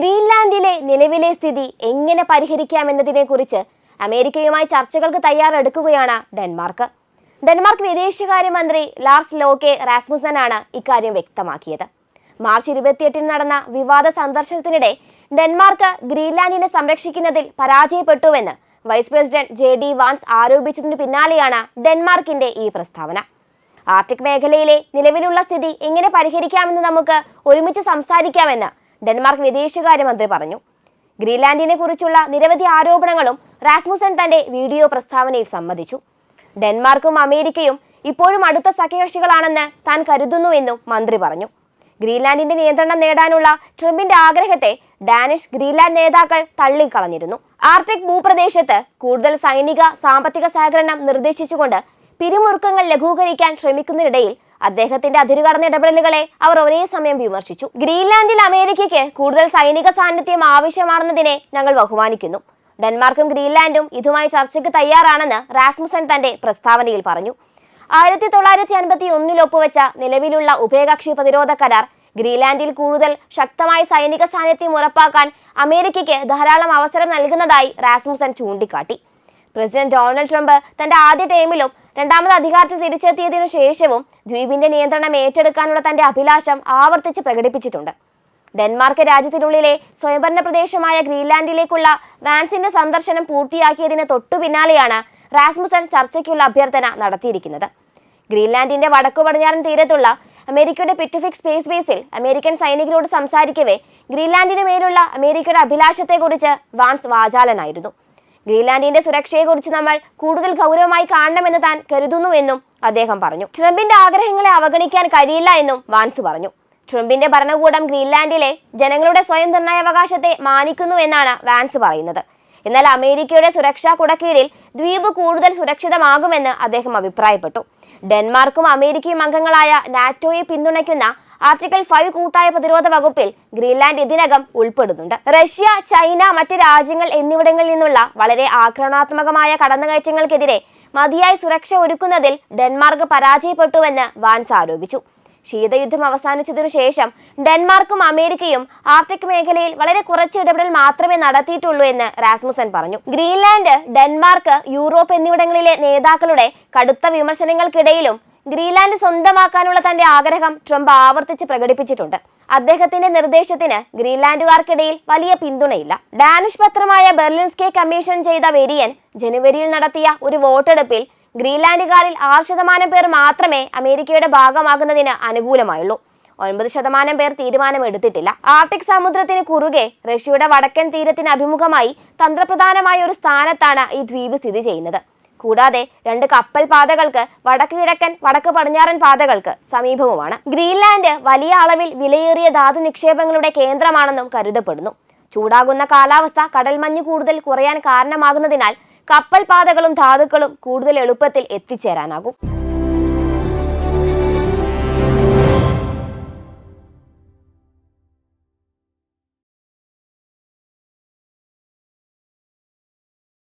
ഗ്രീൻലാൻഡിലെ നിലവിലെ സ്ഥിതി എങ്ങനെ പരിഹരിക്കാമെന്നതിനെക്കുറിച്ച് അമേരിക്കയുമായി ചർച്ചകൾക്ക് തയ്യാറെടുക്കുകയാണ് ഡെൻമാർക്ക്. ഡെൻമാർക്ക് വിദേശകാര്യമന്ത്രി ലാർസ് ലോകെ റാസ്മുസൻ ആണ് ഇക്കാര്യം വ്യക്തമാക്കിയത്. മാർച്ച് ഇരുപത്തിയെട്ടിന് നടന്ന വിവാദ സന്ദർശനത്തിനിടെ ഡെൻമാർക്ക് ഗ്രീൻലാൻഡിനെ സംരക്ഷിക്കുന്നതിൽ പരാജയപ്പെട്ടുവെന്ന് vice president J D Vance ആരോപിച്ചതിനു പിന്നാലെയാണ് ഡെൻമാർക്കിന്റെ ഈ പ്രസ്താവന. ആർട്ടിക് മേഖലയിലെ നിലവിലുള്ള സ്ഥിതി എങ്ങനെ പരിഹരിക്കാമെന്ന് നമുക്ക് ഒരുമിച്ച് സംസാരിക്കാമെന്ന് ഡെൻമാർക്ക് വിദേശകാര്യമന്ത്രി പറഞ്ഞു. ഗ്രീൻലാൻഡിനെ കുറിച്ചുള്ള നിരവധി ആരോപണങ്ങളും റാസ്മുസൻ തന്റെ വീഡിയോ പ്രസ്താവനയിൽ സമ്മതിച്ചു. ഡെൻമാർക്കും അമേരിക്കയും ഇപ്പോഴും അടുത്ത സഖ്യകക്ഷികളാണെന്ന് താൻ കരുതുന്നുവെന്നും മന്ത്രി പറഞ്ഞു. ഗ്രീൻലാൻഡിന്റെ നിയന്ത്രണം നേടാനുള്ള ട്രംപിന്റെ ആഗ്രഹത്തെ ഡാനിഷ് ഗ്രീൻലാൻഡ് നേതാക്കൾ തള്ളിക്കളഞ്ഞിരുന്നു. ആർട്ടിക് ഭൂപ്രദേശത്ത് കൂടുതൽ സൈനിക സാമ്പത്തിക സഹകരണം നിർദ്ദേശിച്ചുകൊണ്ട് പിരിമുറുക്കങ്ങൾ ലഘൂകരിക്കാൻ ശ്രമിക്കുന്നതിനിടയിൽ അദ്ദേഹത്തിന്റെ അതിരുകടന്ന ഇടപെടലുകളെ അവർ ഒരേ സമയം വിമർശിച്ചു. ഗ്രീൻലാൻഡിൽ അമേരിക്കയ്ക്ക് കൂടുതൽ സൈനിക സാന്നിധ്യം ആവശ്യമാണെന്നതിനെ ഞങ്ങൾ ബഹുമാനിക്കുന്നു. ഡെൻമാർക്കും ഗ്രീൻലാൻഡും ഇതുമായി ചർച്ചയ്ക്ക് തയ്യാറാണെന്ന് റാസ്മുസൻ തന്റെ പ്രസ്താവനയിൽ പറഞ്ഞു. ആയിരത്തി തൊള്ളായിരത്തി അൻപത്തി ഒന്നിൽ ഒപ്പുവെച്ച നിലവിലുള്ള ഉഭയകക്ഷി പ്രതിരോധ കരാർ ഗ്രീൻലാൻഡിൽ കൂടുതൽ ശക്തമായ സൈനിക സാന്നിധ്യം ഉറപ്പാക്കാൻ അമേരിക്കയ്ക്ക് ധാരാളം അവസരം നൽകുന്നതായി റാസ്മുസൻ ചൂണ്ടിക്കാട്ടി. പ്രസിഡന്റ് ഡൊണാൾഡ് ട്രംപ് തന്റെ ആദ്യ ടൈമിലും രണ്ടാമത് അധികാരത്തിൽ തിരിച്ചെത്തിയതിനു ശേഷവും ദ്വീപിന്റെ നിയന്ത്രണം ഏറ്റെടുക്കാനുള്ള തന്റെ അഭിലാഷം ആവർത്തിച്ച് പ്രകടിപ്പിച്ചിട്ടുണ്ട്. ഡെൻമാർക്ക് രാജ്യത്തിനുള്ളിലെ സ്വയംഭരണ പ്രദേശമായ ഗ്രീൻലാൻഡിലേക്കുള്ള വാൻസിന്റെ സന്ദർശനം പൂർത്തിയാക്കിയതിന് തൊട്ടു പിന്നാലെയാണ് റാസ്മുസൺ ചർച്ചയ്ക്കുള്ള അഭ്യർത്ഥന നടത്തിയിരിക്കുന്നത്. ഗ്രീൻലാൻഡിന്റെ വടക്കു പടിഞ്ഞാറൻ തീരത്തുള്ള അമേരിക്കയുടെ പിറ്റുഫിക് സ്പേസ് ബേസിൽ അമേരിക്കൻ സൈനികരോട് സംസാരിക്കവേ ഗ്രീൻലാൻഡിന് മേലുള്ള അമേരിക്കയുടെ അഭിലാഷത്തെക്കുറിച്ച് വാൻസ് വാചാലനായിരുന്നു. ഗ്രീൻലാൻഡിന്റെ സുരക്ഷയെക്കുറിച്ച് നമ്മൾ കൂടുതൽ ഗൗരവമായി കാണണമെന്ന് താൻ കരുതുന്നുവെന്നും അദ്ദേഹം പറഞ്ഞു. ട്രംപിന്റെ ആഗ്രഹങ്ങളെ അവഗണിക്കാൻ കഴിയില്ല എന്നും വാൻസ് പറഞ്ഞു. ട്രംപിന്റെ ഭരണകൂടം ഗ്രീൻലാൻഡിലെ ജനങ്ങളുടെ സ്വയം നിർണയാവകാശത്തെ മാനിക്കുന്നു എന്നാണ് വാൻസ് പറയുന്നത്. എന്നാൽ അമേരിക്കയുടെ സുരക്ഷാ കുടക്കീഴിൽ ദ്വീപ് കൂടുതൽ സുരക്ഷിതമാകുമെന്ന് അദ്ദേഹം അഭിപ്രായപ്പെട്ടു. ഡെൻമാർക്കും അമേരിക്കയും അംഗങ്ങളായ നാറ്റോയെ പിന്തുണയ്ക്കുന്ന ആർട്ടിക്കിൾ ഫൈവ് കൂട്ടായ പ്രതിരോധ വകുപ്പിൽ ഗ്രീൻലാൻഡ് ഇതിനകം ഉൾപ്പെടുന്നുണ്ട്. റഷ്യ ചൈന മറ്റ് രാജ്യങ്ങൾ എന്നിവിടങ്ങളിൽ നിന്നുള്ള വളരെ ആക്രമണാത്മകമായ കടന്നുകയറ്റങ്ങൾക്കെതിരെ മതിയായ സുരക്ഷ ഒരുക്കുന്നതിൽ ഡെൻമാർക്ക് പരാജയപ്പെട്ടുവെന്ന് വാൻസ് ആരോപിച്ചു. ശീതയുദ്ധം അവസാനിച്ചതിനു ശേഷം ഡെൻമാർക്കും അമേരിക്കയും ആർട്ടിക് മേഖലയിൽ വളരെ കുറച്ച് ഇടപെടൽ മാത്രമേ നടത്തിയിട്ടുള്ളൂ എന്ന് റാസ്മുസൻ പറഞ്ഞു. ഗ്രീൻലാൻഡ് ഡെൻമാർക്ക് യൂറോപ്പ് എന്നിവിടങ്ങളിലെ നേതാക്കളുടെ കടുത്ത വിമർശനങ്ങൾക്കിടയിലും ഗ്രീൻലാൻഡ് സ്വന്തമാക്കാനുള്ള തന്റെ ആഗ്രഹം ട്രംപ് ആവർത്തിച്ച് പ്രകടിപ്പിച്ചിട്ടുണ്ട്. അദ്ദേഹത്തിന്റെ നിർദ്ദേശത്തിന് ഗ്രീൻലാൻഡുകാർക്കിടയിൽ വലിയ പിന്തുണയില്ല. ഡാനിഷ് പത്രമായ ബെർലിൻസ്കെ കമ്മീഷൻ ചെയ്ത വെരിയൻ ജനുവരിയിൽ നടത്തിയ ഒരു വോട്ടെടുപ്പിൽ ഗ്രീൻലാൻഡുകാരിൽ ആറ് ശതമാനം പേർ മാത്രമേ അമേരിക്കയുടെ ഭാഗമാകുന്നതിന് അനുകൂലമായുള്ളൂ. ഒൻപത് ശതമാനം പേർ തീരുമാനമെടുത്തിട്ടില്ല. ആർട്ടിക് സമുദ്രത്തിന് കുറുകെ റഷ്യയുടെ വടക്കൻ തീരത്തിന് അഭിമുഖമായി തന്ത്രപ്രധാനമായ ഒരു സ്ഥാനത്താണ് ഈ ദ്വീപ് സ്ഥിതി ചെയ്യുന്നത്. കൂടാതെ രണ്ട് കപ്പൽ പാതകൾക്ക് വടക്ക് കിഴക്കൻ വടക്ക് പടിഞ്ഞാറൻ പാതകൾക്ക് സമീപവുമാണ്. ഗ്രീൻലാൻഡ് വലിയ അളവിൽ വിലയേറിയ ധാതു നിക്ഷേപങ്ങളുടെ കേന്ദ്രമാണെന്നും കരുതപ്പെടുന്നു. ചൂടാകുന്ന കാലാവസ്ഥ കടൽമഞ്ഞ് കൂടുതൽ കുറയാൻ കാരണമാകുന്നതിനാൽ കപ്പൽ പാതകളും ധാതുക്കളും കൂടുതൽ എളുപ്പത്തിൽ എത്തിച്ചേരാനാകും.